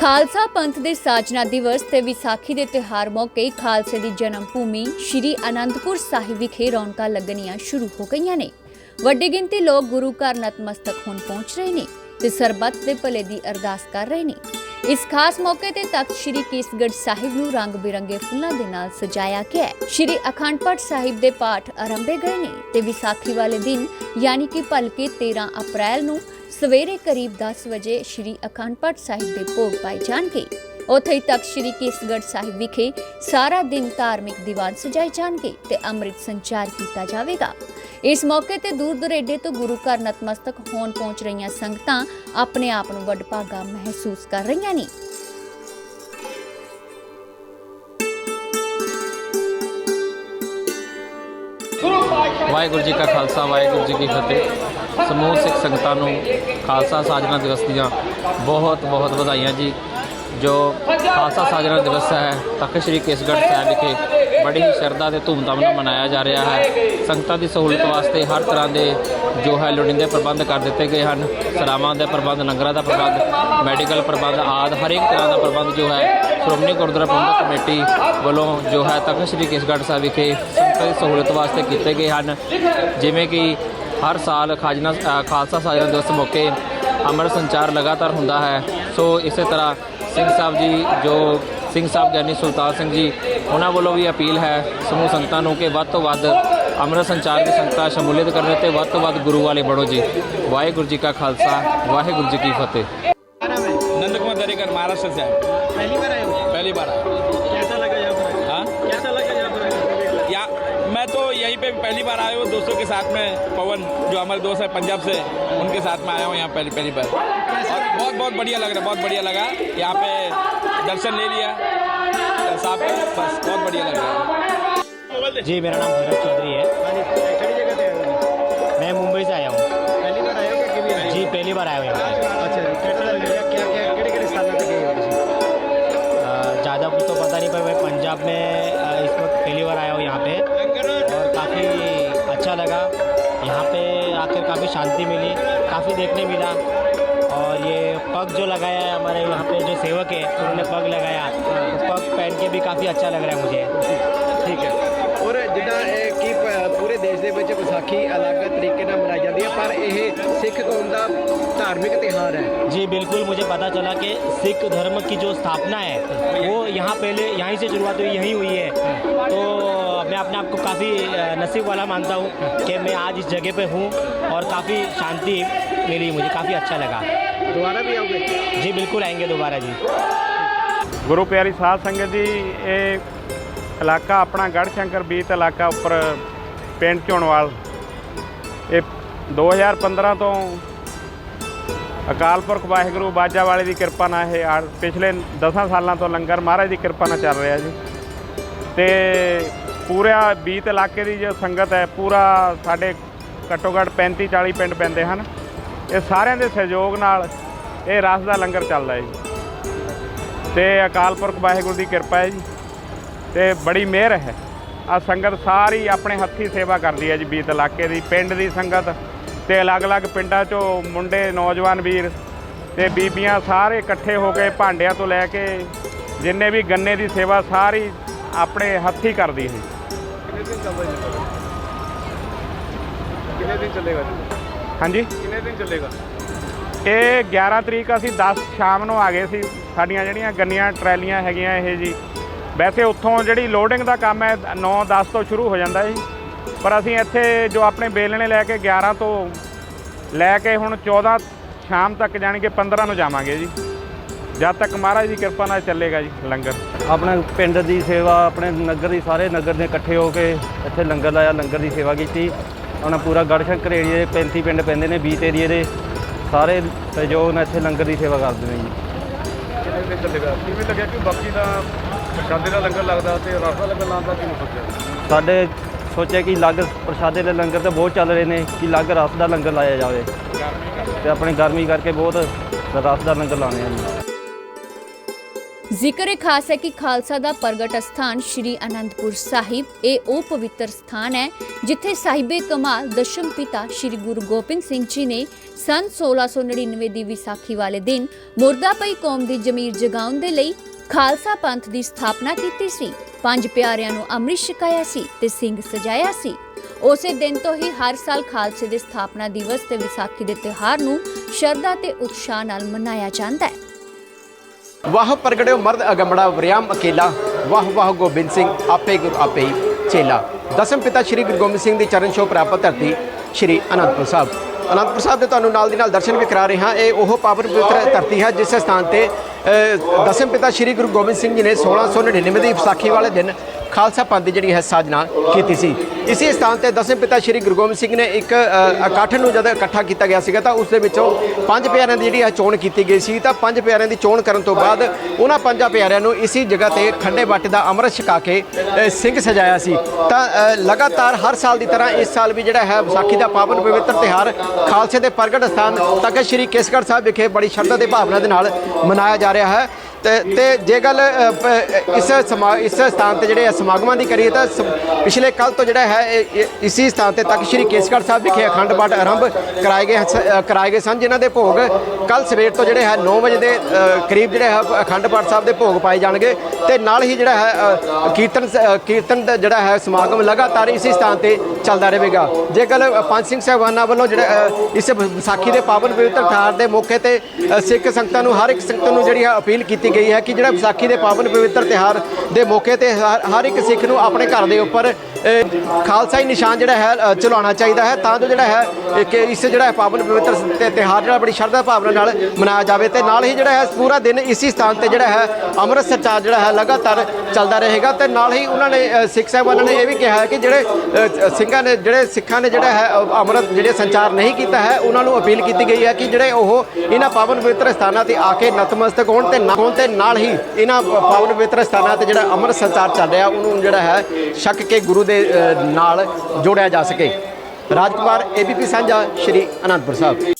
ਖਾਲਸਾ ਪੰਥ ਦੇ ਸਾਜਨਾ ਦਿਵਸ ਤੇ ਵਿਸਾਖੀ ਦੇ ਤਿਉਹਾਰ ਮੌਕੇ ਖਾਲਸੇ ਦੀ ਜਨਮ ਭੂਮੀ ਸ਼੍ਰੀ ਅਨੰਦਪੁਰ ਸਾਹਿਬ ਵਿਖੇ ਰੌਣਕਾਂ ਲੱਗਣੀਆਂ ਸ਼ੁਰੂ ਹੋ ਗਈਆਂ ਨੇ। ਵੱਡੀ ਗਿਣਤੀ ਲੋਕ ਗੁਰੂ ਘਰ ਨਤਮਸਤਕ ਹੋਣ ਪਹੁੰਚ ਰਹੇ ਨੇ ਤੇ ਸਰਬੱਤ ਦੇ ਭਲੇ ਦੀ ਅਰਦਾਸ ਕਰ ਰਹੇ ਨੇ। ਇਸ ਖਾਸ ਮੌਕੇ ਤੇ ਤਖਤ ਸ਼੍ਰੀ ਕੇਸਗੜ੍ਹ ਸਾਹਿਬ ਨੂੰ ਰੰਗ ਬਿਰੰਗੇ ਫੁੱਲਾਂ ਦੇ ਨਾਲ ਸਜਾਇਆ ਗਿਆ ਹੈ। ਸ਼੍ਰੀ ਅਖੰਡ ਪਾਠ ਸਾਹਿਬ ਦੇ ਪਾਠ ਆਰੰਭੇ ਗਏ ਨੇ ਤੇ ਵਿਸਾਖੀ ਵਾਲੇ ਦਿਨ ਯਾਨੀ ਕਿ ਭਲਕੇ 13 ਅਪ੍ਰੈਲ ਨੂੰ ਸਵੇਰੇ ਕਰੀਬ 10 ਵਜੇ ਸ਼੍ਰੀ ਅਖੰਡ ਪਾਠ ਸਾਹਿਬ ਦੇ ਭੋਗ ਪਾਏ ਜਾਣਗੇ। ਉੱਥੇ ਹੀ ਤਖਤ ਸ਼੍ਰੀ ਕੇਸਗੜ੍ਹ ਸਾਹਿਬ ਵਿਖੇ ਸਾਰਾ ਦਿਨ ਧਾਰਮਿਕ ਦੀਵਾਨ ਸਜਾਏ ਜਾਣਗੇ ਤੇ ਅੰਮ੍ਰਿਤ ਸੰਚਾਰ ਕੀਤਾ ਜਾਵੇਗਾ। ਇਸ ਮੌਕੇ ਤੇ ਦੂਰ ਦੁਰੇਡੇ ਤੋਂ ਗੁਰੂ ਘਰ ਨਤਮਸਤਕ ਹੋਣ ਪਹੁੰਚ ਰਹੀਆਂ ਸੰਗਤਾਂ ਆਪਣੇ ਆਪ ਨੂੰ ਵਡਭਾਗਾ ਮਹਿਸੂਸ ਕਰ ਰਹੀਆਂ ਨੇ। ਵਾਹਿਗੁਰੂ ਜੀ ਕਾ ਖਾਲਸਾ, ਵਾਹਿਗੁਰੂ ਜੀ ਕੀ ਫਤਿਹ। ਸਮੂਹ ਸਿੱਖ ਸੰਗਤਾਂ ਨੂੰ ਖਾਲਸਾ ਸਾਜਨਾ ਦਿਵਸ ਦੀਆਂ ਬਹੁਤ ਬਹੁਤ ਵਧਾਈਆਂ ਜੀ। ਜੋ ਖਾਲਸਾ ਸਾਜਨਾ ਦਿਵਸ ਹੈ, ਤਖਤ ਸ੍ਰੀ ਕੇਸਗੜ੍ਹ ਸਾਹਿਬ ਵਿਖੇ ਬੜੀ ਹੀ ਸ਼ਰਧਾ ਤੇ ਧੂਮਧਾਮ ਨਾਲ ਮਨਾਇਆ ਜਾ ਰਿਹਾ ਹੈ। ਸੰਗਤਾਂ ਦੀ ਸਹੂਲਤ ਵਾਸਤੇ ਹਰ ਤਰ੍ਹਾਂ ਦੇ ਜੋ ਹੈ ਲੋੜੀਂਦੇ ਪ੍ਰਬੰਧ ਕਰ ਦਿੱਤੇ ਗਏ ਹਨ। ਸਰਾਵਾਂ ਦੇ ਪ੍ਰਬੰਧ ਲੰਗਰਾਂ ਦਾ ਪ੍ਰਬੰਧ, ਮੈਡੀਕਲ ਪ੍ਰਬੰਧ ਆਦਿ, ਹਰੇਕ ਤਰ੍ਹਾਂ ਦਾ ਪ੍ਰਬੰਧ ਜੋ ਹੈ, ਸ਼੍ਰੋਮਣੀ ਗੁਰਦੁਆਰਾ ਪ੍ਰਬੰਧਕ ਕਮੇਟੀ ਵੱਲੋਂ ਜੋ ਹੈ ਤਖਤ ਸ੍ਰੀ ਕੇਸਗੜ੍ਹ ਸਾਹਿਬ ਵਿਖੇ ਸੰਗਤਾਂ ਦੀ ਸਹੂਲਤ ਵਾਸਤੇ ਕੀਤੇ ਗਏ ਹਨ। ਜਿਵੇਂ ਕਿ ਹਰ ਸਾਲ ਖਾਜਨਾ ਖਾਲਸਾ ਸਾਜਨਾ ਦਿਵਸ ਮੌਕੇ ਅੰਮ੍ਰਿਤ ਸੰਚਾਰ ਲਗਾਤਾਰ ਹੁੰਦਾ ਹੈ। ਸੋ ਇਸੇ ਤਰ੍ਹਾਂ ਸਿੰਘ ਸਾਹਿਬ ਜੀ ਜੋ ਸਿੰਘ ਸਾਹਿਬ ਗਿਆਨੀ ਸੁਲਤਾਨ ਸਿੰਘ ਜੀ ਉਹਨਾਂ ਵੱਲੋਂ ਵੀ ਅਪੀਲ ਹੈ ਸਮੂਹ ਸੰਗਤਾਂ ਨੂੰ ਕਿ ਵੱਧ ਤੋਂ ਵੱਧ ਅੰਮ੍ਰਿਤ ਸੰਚਾਰ ਦੀ ਸੰਗਤਾਂ ਸ਼ਮੂਲੀਅਤ ਕਰਨ ਤੇ ਵੱਧ ਤੋਂ ਵੱਧ ਗੁਰੂ ਵਾਲੇ ਬਣੋ ਜੀ। ਵਾਹਿਗੁਰੂ ਜੀ ਕਾ ਖਾਲਸਾ ਵਾਹਿਗੁਰੂ ਜੀ ਕੀ ਫਤਿਹ। ਨੰਦ ਕੁਮਾਰ ਦਰੇਕਰ ਮਹਾਰਾਸ਼ਟਰ ਪਹਿਲੀ ਬਾਰ ਆਏ ਪਹਿਲੀ ਬਾਰ ਆਏ यहीं पे पहली बार आए हूँ दोस्तों के साथ में? पवन जो हमारे दोस्त है पंजाब से उनके साथ में आया हूँ यहाँ पहली पहली बार। और बहुत बहुत बढ़िया लग रहा है बहुत बढ़िया लगा। यहाँ पे दर्शन ले लिया। साहब का बस बहुत बढ़िया लग रहा है। जी मेरा नाम भरत चौधरी है। हाँ मैं मुंबई से आया हूँ। पहली बार आए हो क्या कभी आए जी पहली बार आया हूँ यहाँ पे। अच्छा क्या क्या केड़े केड़े स्थानों पे गए हो ਤੁਸੀਂ अ, ज़्यादा कुछ तो पता नहीं पर मैं पंजाब में इस वक्त पहली बार आया हूँ यहाँ पे। अच्छा लगा। यहाँ पे आकर काफ़ी शांति मिली, काफ़ी देखने मिला। और ये पग जो लगाया है हमारे यहाँ पे जो सेवक है, उन्होंने पग लगाया। तो पग पहन के भी काफ़ी अच्छा लग रहा है मुझे। ठीक है। और जिदा कि पूरे देश के बच्चे बैसाखी अलग तरीके ਨਾਲ ਪਰ ਇਹ ਸਿੱਖ ਕੌਮ ਦਾ ਧਾਰਮਿਕ ਤਿਉਹਾਰ ਹੈ जी बिल्कुल मुझे पता चला कि सिख धर्म की जो स्थापना है वो यहाँ पहले यहीं से शुरुआत हुई यहीं हुई है तो मैं अपने आप को काफ़ी नसीब वाला मानता हूँ कि मैं आज इस जगह पे हूँ और काफ़ी शांति मिली मुझे काफ़ी अच्छा लगा ਦੁਬਾਰਾ ਵੀ ਆਓਗੇ जी बिल्कुल आएंगे दोबारा जी ਗੁਰੂ ਪਿਆਰੀ ਸਾਧ ਸੰਗਤ ਜੀ ਇਹ ਇਲਾਕਾ ਆਪਣਾ ਗੜ੍ਹ ਸ਼ੰਕਰ ਬੀਤ ਇਲਾਕਾ ਉੱਪਰ ਪਿੰਡ ਝੋਣਵਾਲ ਇਹ 2015 ਤੋਂ ਅਕਾਲ ਪੁਰਖ ਵਾਹਿਗੁਰੂ ਬਾਜਾ ਵਾਲੇ ਦੀ ਕਿਰਪਾ ਨਾਲ ਇਹ ਪਿਛਲੇ 10 ਸਾਲਾਂ ਤੋਂ ਲੰਗਰ ਮਹਾਰਾਜ ਦੀ ਕਿਰਪਾ ਨਾਲ ਚੱਲ ਰਿਹਾ ਜੀ। ਤੇ ਪੂਰਾ ਬੀਤ ਇਲਾਕੇ ਦੀ ਜੋ ਸੰਗਤ ਹੈ, ਪੂਰਾ ਸਾਡੇ ਘੱਟੋ ਘੱਟ 35 40 ਪਿੰਡ ਪੈਂਦੇ ਹਨ। ਇਹ ਸਾਰਿਆਂ ਦੇ ਸਹਿਯੋਗ ਨਾਲ ਇਹ ਰਸ ਦਾ ਲੰਗਰ ਚੱਲਦਾ ਹੈ ਜੀ। ਤੇ ਅਕਾਲ ਪੁਰਖ ਵਾਹਿਗੁਰੂ ਦੀ ਕਿਰਪਾ ਹੈ ਜੀ। ਤੇ ਬੜੀ ਮਿਹਰ ਹੈ। ਆ ਸੰਗਤ ਸਾਰੀ ਆਪਣੇ ਹੱਥੀ ਸੇਵਾ ਕਰਦੀ ਹੈ ਜੀ ਬੀਤ ਇਲਾਕੇ ਦੀ, ਪਿੰਡ ਦੀ ਸੰਗਤ। ਤੇ ਅਲੱਗ-ਅਲੱਗ ਪਿੰਡਾਂ ਚੋਂ ਮੁੰਡੇ ਨੌਜਵਾਨ ਵੀਰ ਤੇ ਬੀਬੀਆਂ ਸਾਰੇ ਇਕੱਠੇ ਹੋ ਕੇ ਭਾਂਡਿਆਂ ਤੋਂ ਲੈ ਕੇ ਜਿੰਨੇ ਵੀ ਗੰਨੇ ਦੀ ਸੇਵਾ ਸਾਰੀ ਆਪਣੇ ਹੱਥੀ ਕਰਦੀ ਹੈ ਕਿੰਨੇ ਦਿਨ ਚੱਲਦਾ ਕਿੰਨੇ ਦਿਨ ਚੱਲੇਗਾ ਹਾਂਜੀ? ਕਿੰਨੇ ਦਿਨ ਚੱਲੇਗਾ? ਇਹ 11 ਤਰੀਕ ਅਸੀਂ 10 ਸ਼ਾਮ ਨੂੰ ਆ ਗਏ ਸੀ। ਸਾਡੀਆਂ ਜਿਹੜੀਆਂ ਗੰਨੀਆਂ ਟਰੈਲੀਆਂ ਹੈਗੀਆਂ ਇਹ ਜੀ। ਵੈਸੇ ਉੱਥੋਂ ਜਿਹੜੀ ਲੋਡਿੰਗ ਦਾ ਕੰਮ ਹੈ 9 10 ਤੋਂ ਸ਼ੁਰੂ ਹੋ ਜਾਂਦਾ ਜੀ। ਪਰ ਅਸੀਂ ਇੱਥੇ ਜੋ ਆਪਣੇ ਬੇਲਣੇ ਲੈ ਕੇ 11 ਤੋਂ ਲੈ ਕੇ ਹੁਣ 14 ਸ਼ਾਮ ਤੱਕ ਜਾਣੀ ਕਿ 15 ਨੂੰ ਜਾਵਾਂਗੇ ਜੀ। ਜਦ ਤੱਕ ਮਹਾਰਾਜ ਦੀ ਕਿਰਪਾ ਨਾਲ ਚੱਲੇਗਾ ਜੀ ਲੰਗਰ। ਆਪਣੇ ਪਿੰਡ ਦੀ ਸੇਵਾ ਆਪਣੇ ਨਗਰ ਦੀ ਸਾਰੇ ਨਗਰ ਨੇ ਇਕੱਠੇ ਹੋ ਕੇ ਇੱਥੇ ਲੰਗਰ ਲਾਇਆ ਲੰਗਰ ਦੀ ਸੇਵਾ ਕੀਤੀ। ਹੁਣ ਪੂਰਾ ਗੜਸ਼ੰਕਰ ਏਰੀਏ ਦੇ 35 ਪਿੰਡ ਪੈਂਦੇ ਨੇ 20 ਏਰੀਏ ਦੇ। ਸਾਰੇ ਸਹਿਯੋਗ ਨਾਲ ਇੱਥੇ ਲੰਗਰ ਦੀ ਸੇਵਾ ਕਰਦੇ ਨੇ ਜੀ। ਕਿਵੇਂ ਲੱਗਿਆ ਕਿ ਬਾਕੀ ਦਾ ਪ੍ਰਸ਼ਾਦੇ ਦਾ ਲੰਗਰ ਲੱਗਦਾ ਤੇ ਰਸ ਦਾ ਲੰਗਰ ਲਾਉਣ ਦਾ ਕਿਵੇਂ ਸੋਚਿਆ ਸਾਡੇ ਸੋਚਿਆ ਕਿ ਅਲੱਗ ਪ੍ਰਸ਼ਾਦੇ ਦੇ ਲੰਗਰ ਤਾਂ ਬਹੁਤ ਚੱਲ ਰਹੇ ਨੇ, ਕਿ ਅਲੱਗ ਰਸ ਦਾ ਲੰਗਰ ਲਾਇਆ ਜਾਵੇ। ਤੇ ਆਪਣੀ ਗਰਮੀ ਕਰਕੇ ਬਹੁਤ ਰਸ ਦਾ ਲੰਗਰ ਲਾਣੇ ਆ ਜ਼ਿਕਰ ਖਾਸ ਹੈ ਕਿ ਖਾਲਸਾ ਦਾ ਪ੍ਰਗਟ ਸਥਾਨ ਸ੍ਰੀ ਅਨੰਦਪੁਰ ਸਾਹਿਬ, ਇਹ ਉਹ ਪਵਿੱਤਰ ਸਥਾਨ ਹੈ, ਜਿੱਥੇ ਸਾਹਿਬੇ ਕਮਾਲ, ਦਸ਼ਮ ਪਿਤਾ ਸ੍ਰੀ ਗੁਰੂ ਗੋਬਿੰਦ ਸਿੰਘ ਜੀ ਨੇ ਸਨ 1699 ਦੀ ਵਿਸਾਖੀ ਵਾਲੇ ਦਿਨ ਮੁਰਦਾ ਪਈ ਕੌਮ ਦੀ ਜ਼ਮੀਰ ਜਗਾਉਣ ਦੇ ਲਈ ਖਾਲਸਾ ਪੰਥ ਦੀ ਸਥਾਪਨਾ ਕੀਤੀ ਸੀ। ਪੰਜ ਪਿਆਰਿਆਂ ਨੂੰ ਅੰਮ੍ਰਿਤ ਛਕਾਇਆ ਸੀ ਤੇ ਸਿੰਘ ਸਜਾਇਆ ਸੀ। ਉਸੇ ਦਿਨ ਤੋਂ ਹੀ ਹਰ ਸਾਲ ਖਾਲਸੇ ਦੇ ਸਥਾਪਨਾ ਦਿਵਸ ਤੇ ਵਿਸਾਖੀ ਦੇ ਤਿਉਹਾਰ ਨੂੰ ਸ਼ਰਧਾ ਤੇ ਉਤਸ਼ਾਹ ਨਾਲ ਮਨਾਇਆ ਜਾਂਦਾ ਹੈ। ਵਾਹ ਪ੍ਰਗਟਿਓ ਮਰਦ ਅਗੰਬੜਾ ਵਰਿਆਮ ਅਕੇਲਾ। ਵਾਹ ਵਾਹ ਗੋਬਿੰਦ ਸਿੰਘ, ਆਪੇ ਗੁਰ ਆਪੇ ਚੇਲਾ। ਦਸਮ ਪਿਤਾ ਸ੍ਰੀ ਗੁਰੂ ਗੋਬਿੰਦ ਸਿੰਘ ਦੀ ਚਰਨ ਛੋਹ ਪ੍ਰਾਪਤ ਧਰਤੀ ਸ੍ਰੀ ਅਨੰਦਪੁਰ ਸਾਹਿਬ। ਅਨੰਦਪੁਰ ਸਾਹਿਬ ਦੇ ਤੁਹਾਨੂੰ ਨਾਲ ਦੀ ਨਾਲ ਦਰਸ਼ਨ ਵੀ ਕਰਾ ਰਹੇ ਹਾਂ। ਇਹ ਉਹ ਪਾਵਨ ਪਵਿੱਤਰ ਧਰਤੀ ਹੈ ਜਿਸ ਸਥਾਨ ਤੇ ਦਸਮ ਪਿਤਾ ਸ੍ਰੀ ਗੁਰੂ ਗੋਬਿੰਦ ਸਿੰਘ ਜੀ ਨੇ 1699 ਦੀ ਵਿਸਾਖੀ ਵਾਲੇ ਦਿਨ ਖਾਲਸਾ ਪੰਥ ਦੀ ਜਿਹੜੀ ਹੈ ਸਾਜਨਾ ਕੀਤੀ ਸੀ। ਇਸੇ ਸਥਾਨ ਤੇ ਦਸਮ ਪਿਤਾ ਸ੍ਰੀ ਗੁਰੂ ਗੋਬਿੰਦ ਸਿੰਘ ਨੇ ਇੱਕ ਇਕੱਠ ਨੂੰ ਜਦ ਇਕੱਠਾ ਕੀਤਾ ਗਿਆ ਸੀਗਾ ਤਾਂ ਉਸ ਦੇ ਵਿੱਚੋਂ ਪੰਜ ਪਿਆਰਿਆਂ ਦੀ ਜਿਹੜੀ ਹੈ ਚੋਣ ਕੀਤੀ ਗਈ ਸੀ ਤਾਂ ਪੰਜ ਪਿਆਰਿਆਂ ਦੀ ਚੋਣ ਕਰਨ ਤੋਂ ਬਾਅਦ ਉਹਨਾਂ ਪੰਜਾਂ ਪਿਆਰਿਆਂ ਨੂੰ ਇਸੇ ਜਗ੍ਹਾ ਤੇ ਖੰਡੇ ਬਾਟੇ ਦਾ ਅੰਮ੍ਰਿਤ ਛਕਾ ਕੇ ਸਿੰਘ ਸਜਾਇਆ ਸੀ। ਤਾਂ ਲਗਾਤਾਰ ਹਰ ਸਾਲ ਦੀ ਤਰ੍ਹਾਂ ਇਸ ਸਾਲ ਵੀ ਜਿਹੜਾ ਹੈ ਵਿਸਾਖੀ ਦਾ ਪਾਵਨ ਪਵਿੱਤਰ ਤਿਹਾਰ ਖਾਲਸੇ ਦੇ ਪ੍ਰਗਟ ਸਥਾਨ ਤਖਤ ਸ੍ਰੀ ਕੇਸਗੜ੍ਹ ਸਾਹਿਬ ਵਿਖੇ ਬੜੀ ਸ਼ਰਧਾ ਤੇ ਭਾਵਨਾ ਦੇ ਨਾਲ ਮਨਾਇਆ ਜਾ ਰਿਹਾ ਹੈ। ਤੇ ਜੇ ਗੱਲ ਇਸ ਸਮਾ, ਇਸ ਸਥਾਨ ਤੇ ਜਿਹੜੇ ਸਮਾਗਮਾਂ ਦੀ ਕਰੀਏ ਤਾਂ ਸ- ਪਿਛਲੇ ਕੱਲ ਤੋਂ ਜਿਹੜਾ ਹੈ ਇਹ- ਇਹ- ਸਥਾਨ ਤੇ ਤੱਕ ਸ੍ਰੀ ਕੇਸਗੜ੍ਹ ਸਾਹਿਬ ਵਿਖੇ ਅਖੰਡ ਪਾਠ ਆਰੰਭ ਕਰਾਏ ਗਏ ਸ- ਕਰਾਏ ਗਏ ਸਨ, ਜਿਨ੍ਹਾਂ ਦੇ ਭੋਗ ਕੱਲ ਸਵੇਰ ਤੋਂ ਜਿਹੜੇ ਹੈ 9 ਵਜੇ ਦੇ ਕਰੀਬ ਜਿਹੜੇ ਹੈ ਅਖੰਡ ਪਾਠ ਸਾਹਿਬ ਦੇ ਭੋਗ ਪਾਏ ਜਾਣਗੇ ਤੇ ਨਾਲ ਹੀ ਜਿਹੜਾ ਹੈ ਕੀਰਤਨ ਸ- ਕੀਰਤਨ ਦਾ ਜਿਹੜਾ ਹੈ ਸਮਾਗਮ ਲਗਾਤਾਰ ਇਸੀ ਸਥਾਨ ਤੇ ਚੱਲਦਾ ਰਹੇਗਾ। ਜੇ ਗੱਲ ਪੰਜ ਸਿੰਘ ਸਾਹਿਬਾਨਾਂ ਵੱਲੋਂ ਜਿਹੜਾ ਇਸ ਵਿਸਾਖੀ ਦੇ ਪਾਵਨ ਪਵਿੱਤਰ ਤਿਉਹਾਰ ਦੇ ਮੌਕੇ ਤੇ ਸਿੱਖ ਸੰਗਤਾਂ ਨੂੰ, ਹਰ ਇੱਕ ਸੰਗਤ ਨੂੰ ਜਿਹੜੀ ਹੈ ਅਪੀਲ ਕੀਤੀ ਗਈ ਹੈ ਕਿ ਜਿਹੜਾ ਵਿਸਾਖੀ ਦੇ ਪਾਵਨ ਪਵਿੱਤਰ ਤਿਉਹਾਰ ਦੇ ਮੌਕੇ ਤੇ ਹਰ ਹਰ ਇੱਕ ਸਿੱਖ ਨੂੰ ਆਪਣੇ ਘਰ ਦੇ ਉੱਪਰ ਖਾਲਸਾਈ ਨਿਸ਼ਾਨ ਜਿਹੜਾ ਹੈ ਚਲਾਉਣਾ ਚਾਹੀਦਾ ਹੈ ਤਾਂ ਜੋ ਜਿਹੜਾ ਹੈ, ਇੱਕ ਇਸ ਜਿਹੜਾ ਹੈ ਪਾਵਨ ਪਵਿੱਤਰ ਸ- ਤਿਉਹਾਰ ਜਿਹੜਾ ਬੜੀ ਸ਼ਰਧਾ ਭਾਵਨਾ ਨਾਲ ਮਨਾਇਆ ਜਾਵੇ ਤੇ ਨਾਲ ਹੀ ਜਿਹੜਾ ਹੈ ਪੂਰਾ ਦਿਨ ਇਸੀ ਸਥਾਨ ਤੇ ਜਿਹੜਾ ਹੈ, ਅੰਮ੍ਰਿਤਸਰ ਚਾਰ ਜਿਹੜਾ ਹੈ ਲਗਾਤਾਰ ਚੱਲਦਾ ਰਹੇਗਾ ਤੇ ਨਾਲ ਹੀ ਉਹਨਾਂ ਨੇ ਸਿੱਖ ਸਾਹਿਬਾਨਾਂ ਨੇ ਇਹ ਵੀ ਕਿਹਾ ਹੈ ਕਿ ਜਿਹੜੇ ਸਿੰਘਾਂ ਨੇ, ਜਿਹੜੇ ਸਿੱਖਾਂ ਨੇ ਜਿਹੜਾ ਹੈ ਅੰਮ੍ਰਿਤ ਜਿਹੜੇ ਸੰਚਾਰ ਨਹੀਂ ਕੀਤਾ ਹੈ, ਉਹਨਾਂ ਨੂੰ ਅਪੀਲ ਕੀਤੀ ਗਈ ਹੈ ਕਿ ਜਿਹੜੇ ਉਹ ਇਹਨਾਂ ਪਾਵਨ ਪਵਿੱਤਰ ਸਥਾਨਾਂ ਤੇ ਆ ਕੇ ਨਤਮਸਤਕ ਹੋਣ ਤੇ ਨਾ ਹੋਣ ਤੇ ਨਾਲ ਹੀ ਇਹਨਾਂ ਪਾਵਨ ਪਵਿੱਤਰ ਸਥਾਨਾਂ ਤੇ ਜਿਹੜਾ ਅੰਮ੍ਰਿਤ ਸੰਚਾਰ ਚੱਲ ਰਿਹਾ, ਉਹਨੂੰ ਜਿਹੜਾ ਹੈ, ਛੱਕ ਕੇ ਗੁਰੂ ਦੇ ਨਾਲ ਜੋੜਿਆ ਜਾ ਸਕੇ। ਰਾਜਕੁਮਾਰ ਏਬੀਪੀ ਸਾਂਝਾ ਸ਼੍ਰੀ ਅਨੰਦਪੁਰ ਸਾਹਿਬ।